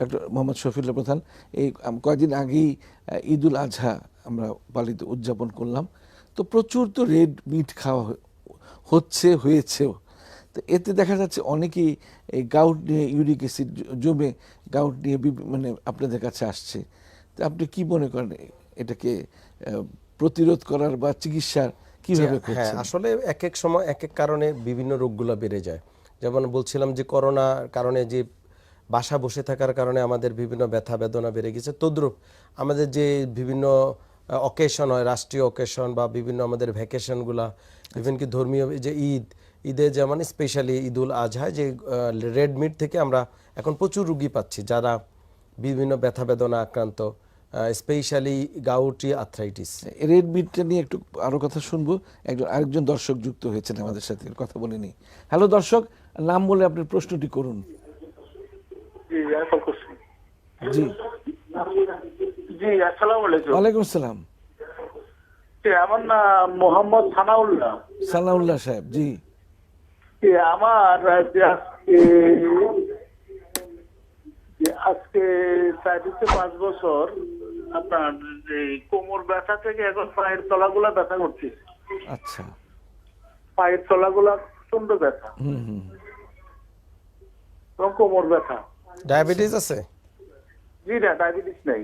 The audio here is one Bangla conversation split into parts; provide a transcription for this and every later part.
ডক্টর মোহাম্মদ শফিউল্লাহ প্রধান এই কয়েকদিন আগেই ঈদুল আজহা আমরা পালিত উদযাপন করলাম। তো প্রচুর তো রেড মিট খাওয়া হচ্ছে হয়েছেও তো এতে দেখা যাচ্ছে অনেকেই এই গাউট নিয়ে ইউরিক অ্যাসিড জমে গাউট নিয়ে মানে আপনাদের কাছে আসছে। তো আপনি কি মনে করেন এটাকে প্রতিরোধ করার বা চিকিৎসার কীভাবে হ্যাঁ আসলে এক এক সময় এক এক কারণে বিভিন্ন রোগগুলো বেড়ে যায়। যেমন বলছিলাম যে করোনার কারণে যে বাসা বসে থাকার কারণে আমাদের বিভিন্ন ব্যথা বেদনা বেড়ে গেছে। তদ্রুপ আমাদের যে বিভিন্ন অকেশন হয়, রাষ্ট্রীয় অকেশন বা বিভিন্ন আমাদের ভ্যাকেশনগুলা ইভেন কি ধর্মীয় যে ঈদ, ঈদে যেমন স্পেশালি ঈদুল আজহায় যে রেড মিট থেকে আমরা এখন প্রচুর রুগী পাচ্ছি যারা বিভিন্ন ব্যথা বেদনা আক্রান্ত স্পেশালি গাউটি আর্থ্রাইটিস রেড মিটটা নিয়ে একটু আরও কথা শুনব। একজন, আরেকজন দর্শক যুক্ত হয়েছেন আমাদের সাথে, কথা বলে নি হ্যালো দর্শক, নাম বলে আপনার প্রশ্নটি করুন। জি এখন করছি। জি। জি আসসালামু আলাইকুম। ওয়ালাইকুম আসসালাম। আমার নাম মোহাম্মদ সানাউল্লাহ। সানাউল্লাহ সাহেব জি। জি, আমার আজকে যে চার থেকে পাঁচ বছর আপনার যে কোমর ব্যথা থেকে এখন পায়ের তলাগুলা ব্যথা করছে। আচ্ছা। পায়ের তলাগুলা প্রচণ্ড ব্যথা। হুম হুম। এবং কোমর ব্যথা। ডায়াবেটিস আছে? জি না ডায়াবেটিস নাই।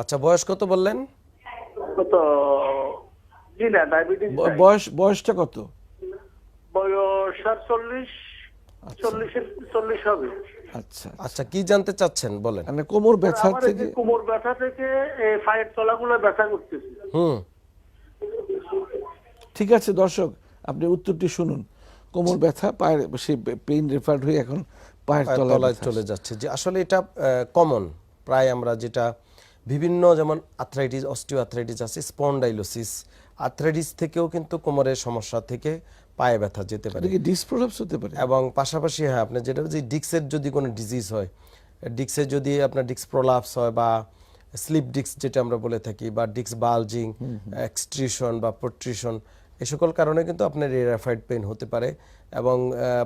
আচ্ছা বয়স কত বললেন? তো জি না ডায়াবেটিস বয়স বয়সটা কত? বয়স আর চল্লিশ চল্লিশের চল্লিশ হবে। আচ্ছা আচ্ছা কি জানতে চাচ্ছেন বলেন। মানে কোমর ব্যথা থেকে কোমর ব্যথা থেকে এই পায়ের তলাগুলো ব্যথা করতেছে। হুম। ঠিক আছে দর্শক আপনি উত্তরটি শুনুন। কোমর ব্যথা পায়ের সে পেইন রেফার্ড হয়ে এখন পায়ের তলায় চলে যাচ্ছে। যে আসলে এটা কমন প্রায় আমরা যেটা বিভিন্ন যেমন আর্থ্রাইটিস অস্টিও আর্থ্রাইটিস আছে স্পন্ডাইলোসিস আর্থ্রাইটিস থেকেও কিন্তু কোমরের সমস্যা থেকে পায়ে ব্যথা যেতে পারে। ডিসপ্রোলাপস হতে পারে? এবং পাশাপাশি হ্যাঁ আপনার যেটা যে ডিক্সের যদি কোনো ডিজিজ হয় ডিক্সের যদি আপনার ডিক্স প্রলাপস হয় বা স্লিপ ডিক্স যেটা আমরা বলে থাকি বা ডিক্স বালজিং এক্সট্রিশন বা প্রট্রিশন এই সকল কারণে কিন্তু আপনার এই রেফাইড পেইন হতে পারে। এবং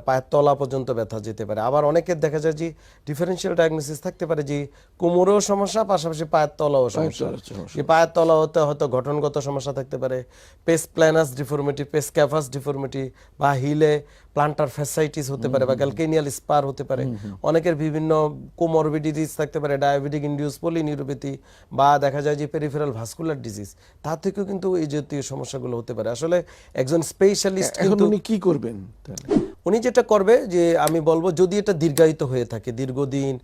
পায়ের তলা পর্যন্ত ব্যথা যেতে পারে। আবার অনেকের দেখা যায় যে ডিফারেন্সিয়াল ডায়াগনোসিস থাকতে পারে যে কোমরেও সমস্যা পাশাপাশি পায়ের তলাও সমস্যা। পায়ের তলা হতে হয়তো গঠনগত সমস্যা থাকতে পারে pes planus deformity pes cavus deformity বা হিলে প্লান্টার ফ্যাসাইটিস হতে পারে বা ক্যালকেনিয়াল স্পার হতে পারে। অনেকের বিভিন্ন কোমরবিডিটিস থাকতে পারে ডায়াবেটিক ইন্ডিউস পলিনিউরোপ্যাথি বা দেখা যায় যে পেরিফেরাল ভাস্কুলার ডিজিজ তার থেকেও কিন্তু এই জাতীয় সমস্যাগুলো হতে পারে। আসলে একজন স্পেশালিস্ট কিন্তু কি করবেন? তাহলে উনি যেটা করবে যে আমি বলব যদি এটা দীর্ঘায়িত হয়ে থাকে দীর্ঘদিন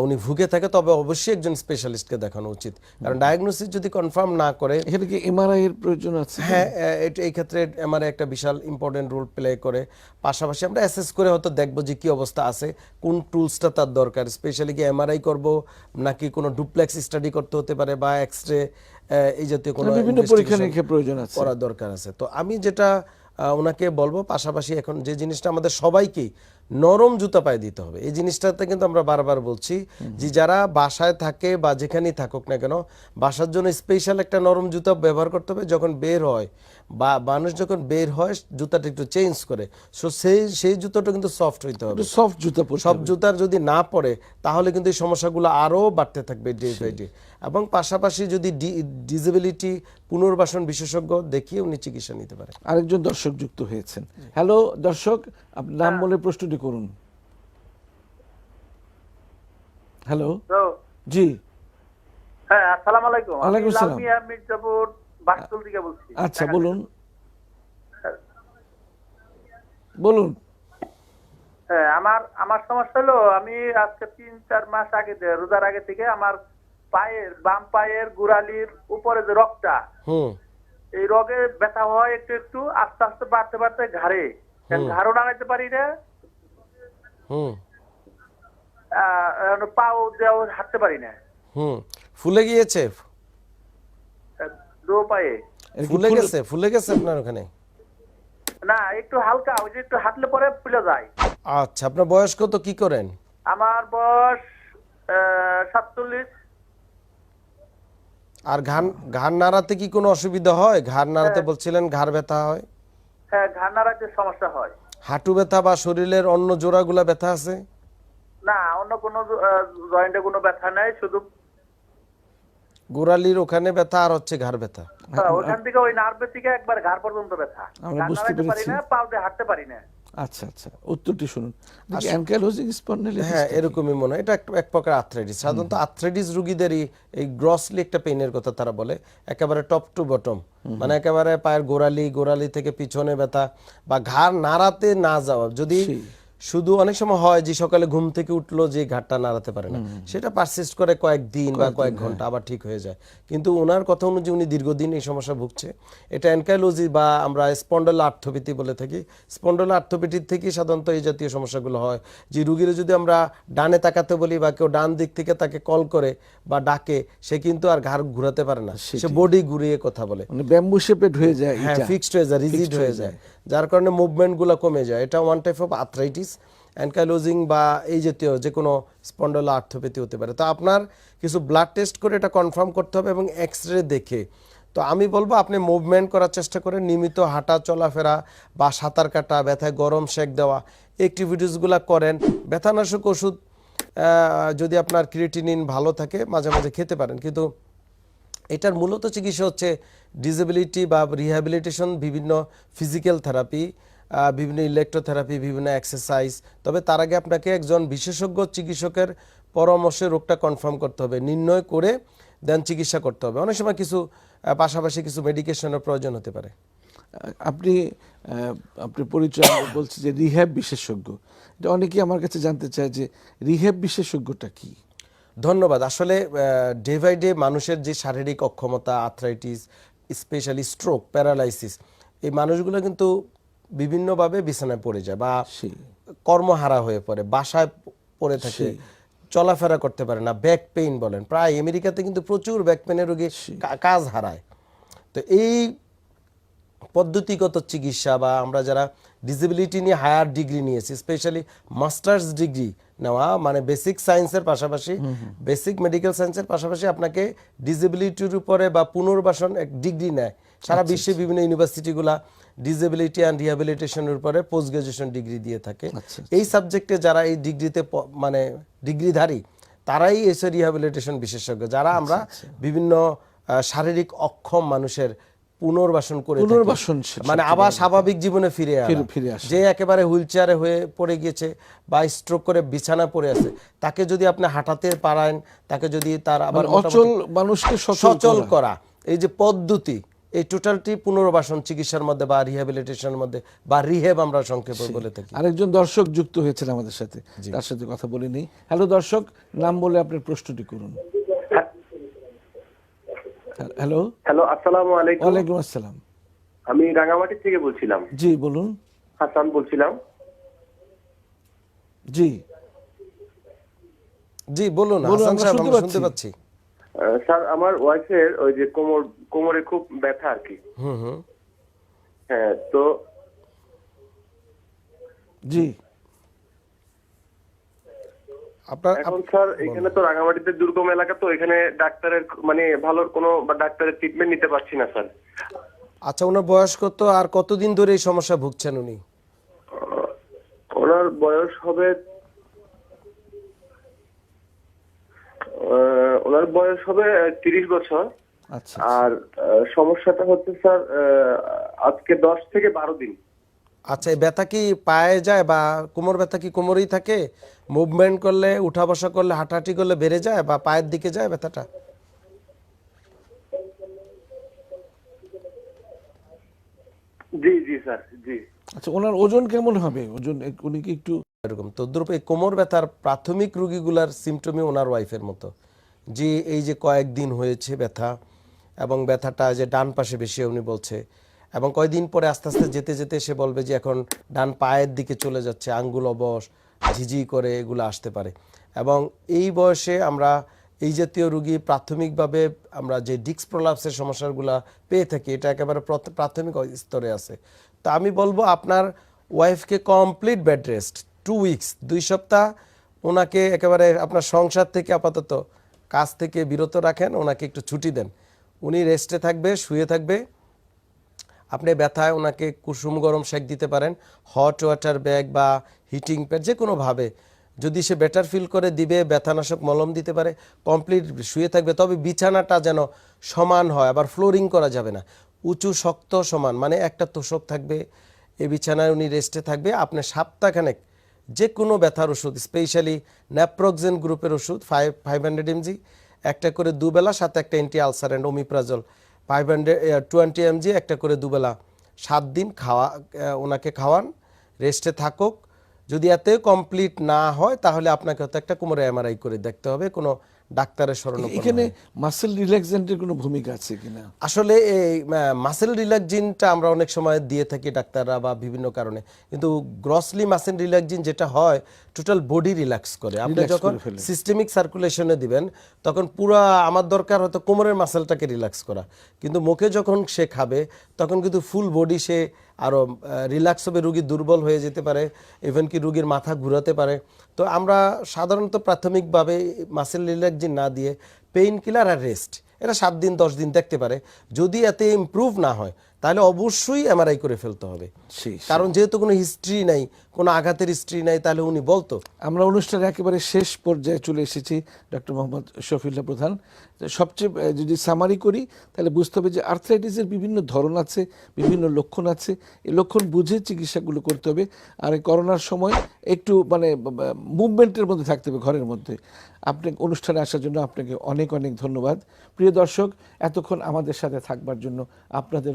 উনি ভুগে থাকে তবে অবশ্যই একজন স্পেশালিস্টকে দেখানো উচিত। কারণ ডায়াগনোসিস যদি কনফার্ম না করে এখানে কি এমআরআই এর প্রয়োজন আছে? হ্যাঁ এটা- এই ক্ষেত্রে আমার একটা বিশাল ইম্পর্টেন্ট রোল প্লে করে। পাশাপাশি আমরা অ্যাসেস করে হয়তো দেখব যে কি অবস্থা আছে কোন টুলসটা তার দরকার। স্পেশালি কি এমআরআই করব নাকি কোনো ডুপ্লেক্স স্টাডি করতে হতে পারে বা এক্স রে এই জাতীয় কোনো বিভিন্ন পরীক্ষা নিরীক্ষা প্রয়োজন আছে। করা দরকার আছে। তো আমি যেটা ওনাকে বলব। পাশাপাশি এখন যে জিনিসটা আমাদের সবাইকেই নরম জুতা পায়ে দিতে হবে। এই জিনিসটাতে কিন্তু আমরা বারবার বলছি যে যারা বাসায় থাকে বা যেখানেই থাকুক না কেন বাসার জন্য স্পেশাল একটা নরম জুতা ব্যবহার করতে হবে। যখন বের হয় বা মানুষ যখন বের হয় জুতাটা একটু চেঞ্জ করে। সো সেই সেই জুতোটা কিন্তু সফট হইতে হবে। সফট জুতা সব জুতার যদি না পড়ে তাহলে কিন্তু এই সমস্যাগুলো আরও বাড়তে থাকবে ডে বাই ডে এবং পাশাপাশি যদি ডিসেবিলিটি পুনর্বাসন বিশেষজ্ঞ দেখিয়ে উনি চিকিৎসা নিতে পারে আরেকজন দর্শক যুক্ত হয়েছেন। হ্যালো দর্শক আপনার নাম বলে প্রশ্নটি করুন। হ্যালো জি। হ্যাঁ আসসালামু আলাইকুম। ওয়ালাইকুম আসসালাম। লালমিয়া মির্জাপুর বাকতুল থেকে বলছি। আচ্ছা বলুন। বলুন। হ্যাঁ আমার আমার সমস্যা হলো আমি আজকে তিন চার মাস আগে থেকে, রোজার আগে থেকে আমার পায়ের বাম পায়ের গোড়ালির উপরে যে রক্তটা এই রগে ব্যথা হয় একটু একটু আস্তে আস্তে বাড়তে বাড়তে ঘাড়ে। ঘাড়ও নাড়াইতে পারি না হুম। আহ, এখন পাও দেওয়া হাঁটতে পারি না। হুম। ফুলে গিয়েছে? পায়ে। ফুলে গেছে? ফুলে গেছে আপনার ওখানে? না একটু হালকা ওই যে একটু হাঁটলে পরে ফুলে যায়। আচ্ছা আপনার বয়স কত? কি করেন? আমার বয়স সাতচল্লিশ। আর ঘাড় ঘাড় নাড়াতে কি কোনো অসুবিধা হয়? ঘাড় নাড়াতে বলছিলেন ঘাড় ব্যথা হয়? হ্যাঁ ঘাড় নাড়াতে সমস্যা হয়। হাঁটু ব্যথা বা শরীরের অন্য জোড়াগুলা ব্যথা আছে? না অন্য কোনো জয়েন্টে কোনো ব্যথা নেই শুধু গোড়ালির ওখানে ব্যথা আর হচ্ছে ঘাড় ব্যথা। হ্যাঁ, ওখান থেকে ওই নার্ভের থেকে একবার ঘাড় পর্যন্ত ব্যথা। আমরা বুঝতে পারি পেরেছি। না পাও দিয়ে হাঁটতে পারি না। আচ্ছা আচ্ছা। উত্তরটি শুনুন। অ্যানকাইলোজিং স্পন্ডাইলাইটিস হ্যাঁ এরকমই মনে হয়। এটা একটা এক প্রকার আর্থ্রাইটিস সাধারণত আর্থ্রাইটিস রোগীদেরই এই গ্রসলি একটা পেইনের কথা তারা বলে। একেবারে টপ টু বটম মানে একেবারে পায়ের গোড়ালি গোড়ালি থেকে পিছনে ব্যথা বা ঘাড় নাড়াতে না যাওয়া। যদি শুধু অনেক সময় হয় যে সকালে ঘুম থেকে উঠল যে ঘাটটা নাড়াতে পারে না। সেটা পারসিস্ট করে কয়েকদিন বা কয়েক ঘণ্টা আবার ঠিক হয়ে যায়। কিন্তু ওনার কথা অনুযায়ী উনি দীর্ঘদিন এই সমস্যা ভুগছে। এটা অ্যানকাইলোজি বা আমরা স্পন্ডল আর্থোপ্যাথি বলে থাকি। স্পন্ডল আর্থোপ্যাথির থেকে সাধারণত এই জাতীয় সমস্যাগুলো হয়। যে রুগীর যদি আমরা ডানে তাকাতে বলি বা কেউ ডান দিক থেকে তাকে কল করে বা ডাকে সে কিন্তু আর ঘাড় ঘুরাতে পারে না। সে বডি ঘুরিয়ে কথা বলে। মানে ব্যাম্বু শেপেড হয়ে যায় হ্যাঁ ফিক্সড হয়ে যায় রিজিড হয়ে যায়। যার কারণে মুভমেন্টগুলো কমে যায়। এটা one type of arthritis ankylosing বা এই জাতীয় যে কোনো স্পন্ডল আর্থোপ্যাথি হতে পারে। তো আপনার কিছু ব্লাড টেস্ট করে এটা কনফার্ম করতে হবে এবং এক্স রে দেখে। তো আমি বলব, আপনি মুভমেন্ট করার চেষ্টা করেন, নিয়মিত হাঁটা, চলাফেরা বা সাঁতার কাটা, ব্যথায় গরম সেক দেওয়া অ্যাক্টিভিটিসগুলো করেন। ব্যথানাশক ওষুধ যদি আপনার ক্রিয়েটিনিন ভালো থাকে, মাঝে মাঝে খেতে পারেন। কিন্তু এটার মূলত চিকিৎসা হচ্ছে ডিসেবিলিটি বা রিহ্যাবিলিটেশন বিভিন্ন ফিজিক্যাল থেরাপি বিভিন্ন ইলেকট্রোথেরাপি বিভিন্ন এক্সারসাইজ তবে তার আগে আপনাকে একজন বিশেষজ্ঞ চিকিৎসকের পরামর্শে রোগটা কনফার্ম করতে হবে, নির্ণয় করে দেন চিকিৎসা করতে হবে। অনেক সময় কিছু পাশাপাশি কিছু মেডিকেশনের প্রয়োজন হতে পারে। আপনি আপনি পরিচয় বলছি যে রিহ্যাব বিশেষজ্ঞ। এটা অনেকেই আমার কাছে জানতে চায় যে রিহ্যাব বিশেষজ্ঞটা কি? ধন্যবাদ। আসলে ডে বাই ডে মানুষের যে শারীরিক অক্ষমতা আর্থ্রাইটিস স্পেশালি স্ট্রোক প্যারালাইসিস এই মানুষগুলো কিন্তু বিভিন্নভাবে বিছানায় পড়ে যায় বা কর্মহারা হয়ে পড়ে বাসায় পড়ে থাকে চলাফেরা করতে পারে না ব্যাক পেইন বলেন। প্রায় আমেরিকাতে কিন্তু প্রচুর ব্যাক পেনের রোগী কাজ হারায়। তো এই পদ্ধতিগত চিকিৎসা বা আমরা যারা ডিসেবিলিটি নিয়ে হায়ার ডিগ্রি নিয়েছি স্পেশালি মাস্টার্স ডিগ্রি নেওয়া মানে বেসিক সায়েন্সের পাশাপাশি বেসিক মেডিকেল সায়েন্সের পাশাপাশি আপনাকে ডিসেবিলিটির উপরে বা পুনর্বাসন এক ডিগ্রি নেয়। সারা বিশ্বে বিভিন্ন ইউনিভার্সিটিগুলা ডিসেবিলিটি অ্যান্ড রিহ্যাবিলিটেশনের উপরে পোস্ট গ্রাজুয়েশন ডিগ্রি দিয়ে থাকে। এই সাবজেক্টে যারা এই ডিগ্রিতে মানে ডিগ্রিধারী তারাই এসে রিহ্যাবিলিটেশন বিশেষজ্ঞ। যারা আমরা বিভিন্ন শারীরিক অক্ষম মানুষের পুনর্বাসন করে পুনর্বাসন মানে আবার স্বাভাবিক জীবনে ফিরে ফিরে- আসা। যে একেবারে হুইল চেয়ারে হয়ে পড়ে গিয়েছে বা স্ট্রোক করে বিছানা পড়ে আছে তাকে যদি আপনি হাঁটাতে পারেন তাকে যদি তার আবার মানে অচল মানুষকে সচল করা। করা। এই যে পদ্ধতি এই টোটালটি পুনর্বাসন চিকিৎসার মধ্যে বা রিহ্যাবিলিটেশনের মধ্যে বা রিহেব আমরা সংক্ষেপে বলে থাকি। আরেকজন দর্শক যুক্ত হয়েছেন আমাদের সাথে তার সাথে কথা বলে নেই হ্যালো দর্শক নাম বলে আপনার প্রশ্নটি করুন। Hello hello. আসসালামু আলাইকুম। ওয়ালাইকুম আসসালাম। আমি রাঙামাটি থেকে বলছিলাম। জি বলুন। হাসান বলছিলাম। জি। জি বলুন হাসান আমরা সাহেব আমরা শুনতে পাচ্ছি। পাচ্ছি। স্যার আমার ওয়াইফের ওই যে কোমর কোমরে খুব ব্যথা আর কি। হুম হুম। হ্যাঁ তো জি। আপনার এখন স্যার এখানে তো রাঙামাটিতে দুর্গম এলাকা তো এখানে ডাক্তারের মানে ভালো কোনো বা ডাক্তারের ট্রিটমেন্ট নিতে পারছি না স্যার। আচ্ছা ওনার বয়স কত আর কতদিন ধরে এই সমস্যা ভুগছেন উনি? ওনার বয়স হবে ওনার বয়স হবে তিরিশ বছর। আচ্ছা আর আহ, সমস্যাটা হচ্ছে স্যার আজকে দশ থেকে বারো দিন। আচ্ছা এই ব্যথা কি পায়ে যায় বা কোমর ব্যথা কি কোমরেই থাকে? মুভমেন্ট করলে উঠা বসা করলে হাঁটাহাঁটি করলে বেড়ে যায় বা পায়ের দিকে যায় ব্যথাটা? জি জি স্যার জি। আচ্ছা ওনার ওজন কেমন হবে? ওজন উনি কি একটু এরকম। তদ্রুপ এই কোমর ব্যথার প্রাথমিক রোগীগুলার সিমটমই ওনার ওয়াইফের মতো। যে এই যে কয়েকদিন হয়েছে ব্যথা এবং ব্যথাটা যে ডান পাশে বেশি উনি বলছে। এবং কয়দিন পরে আস্তে আস্তে যেতে যেতে সে বলবে যে এখন ডান পায়ের দিকে চলে যাচ্ছে, আঙ্গুল অবশ, ঝিঝি করে এগুলো আসতে পারে। এবং এই বয়সে আমরা এই জাতীয় রুগী প্রাথমিকভাবে আমরা যে ডিক্স প্রলাপসের সমস্যাগুলো পেয়ে থাকি, এটা একেবারে প্রথ- প্রাথমিক স্তরে আছে। তা আমি বলব আপনার ওয়াইফকে complete bed rest two weeks দুই সপ্তাহ। ওনাকে একেবারে আপনার সংসার থেকে আপাতত কাজ থেকে বিরত রাখেন, ওনাকে একটু ছুটি দেন। উনি রেস্টে থাকবে, শুয়ে থাকবে। আপনি ব্যথায় ওনাকে কুসুম গরম সেক দিতে পারেন হট ওয়াটার ব্যাগ বা হিটিং প্যাড যে কোনোভাবে যদি সে বেটার ফিল করে দিবে, ব্যথানাশক মলম দিতে পারে কমপ্লিট শুয়ে থাকবে, তবে বিছানাটা যেন সমান হয়, আবার ফ্লোরিং করা যাবে না। উঁচু, শক্ত সমান মানে একটা তোষক থাকবে এই বিছানায় উনি রেস্টে থাকবে। আপনি সপ্তাহখানেক যে কোনো ব্যথার ওষুধ স্পেশালি ন্যাপ্রোক্সেন গ্রুপের ওষুধ ফাইভ ফাইভ হান্ড্রেড এমজি একটা করে দুবেলা, সাথে একটা anti ulcer and omeprazole five hundred twenty MG একটা করে দুবেলা সাত দিন খাওয়া ওনাকে খাওয়ান, রেস্টে থাকুক। যদি এতে কমপ্লিট না হয়, তাহলে আপনাকে হয়তো একটা কোমরে এমআরআই করে দেখতে হবে। কোনো ডাক্তারের শরণ এখানে মাসেল রিল্যাক্সেন্টের কোনো ভূমিকা আছে কিনা? আসলে এই মাসেল রিল্যাক্সিনটা আমরা অনেক সময় দিয়ে থাকি ডাক্তাররা বা বিভিন্ন কারণে। কিন্তু গ্রসলি মাসেল রিল্যাক্সিন যেটা হয় টোটাল বডি রিল্যাক্স করে। আপনি যখন সিস্টেমিক সার্কুলেশনে দিবেন তখন পুরো আমার দরকার হয়তো কোমরের মাসেলটাকে রিল্যাক্স করা। কিন্তু মুখে যখন সে খাবে তখন কিন্তু ফুল বডি সে আরও রিল্যাক্স হবে, রুগী দুর্বল হয়ে যেতে পারে ইভেন কি রুগীর মাথা ঘুরাতে পারে। তো আমরা সাধারণত প্রাথমিকভাবে মাসেল রিল্যাক্সিন না দিয়ে পেইন কিলার আর রেস্ট এটা সাত দিন, দশ দিন দেখতে পারে। যদি এতে ইম্প্রুভ না হয় তাহলে অবশ্যই এমআরআই করে ফেলতে হবে। কারণ যেহেতু কোনো হিস্ট্রি নাই কোনো আঘাতের হিস্ট্রি নাই তাহলে উনি বলতো। আমরা অনুষ্ঠানের একেবারে শেষ পর্যায়ে চলে এসেছি ডক্টর মোহাম্মদ শফিউল্লাহ প্রধান। সবচেয়ে যদি সামারি করি তাহলে বুঝতে হবে যে আর্থ্রাইটিসের বিভিন্ন ধরন আছে বিভিন্ন লক্ষণ আছে। এই লক্ষণ বুঝে চিকিৎসাগুলো করতে হবে। আর এই করোনার সময় একটু মানে মুভমেন্টের মধ্যে থাকতে হবে ঘরের মধ্যে। আপনি অনুষ্ঠানে আসার জন্য আপনাকে অনেক অনেক ধন্যবাদ। প্রিয় দর্শক এতক্ষণ আমাদের সাথে থাকবার জন্য আপনাদের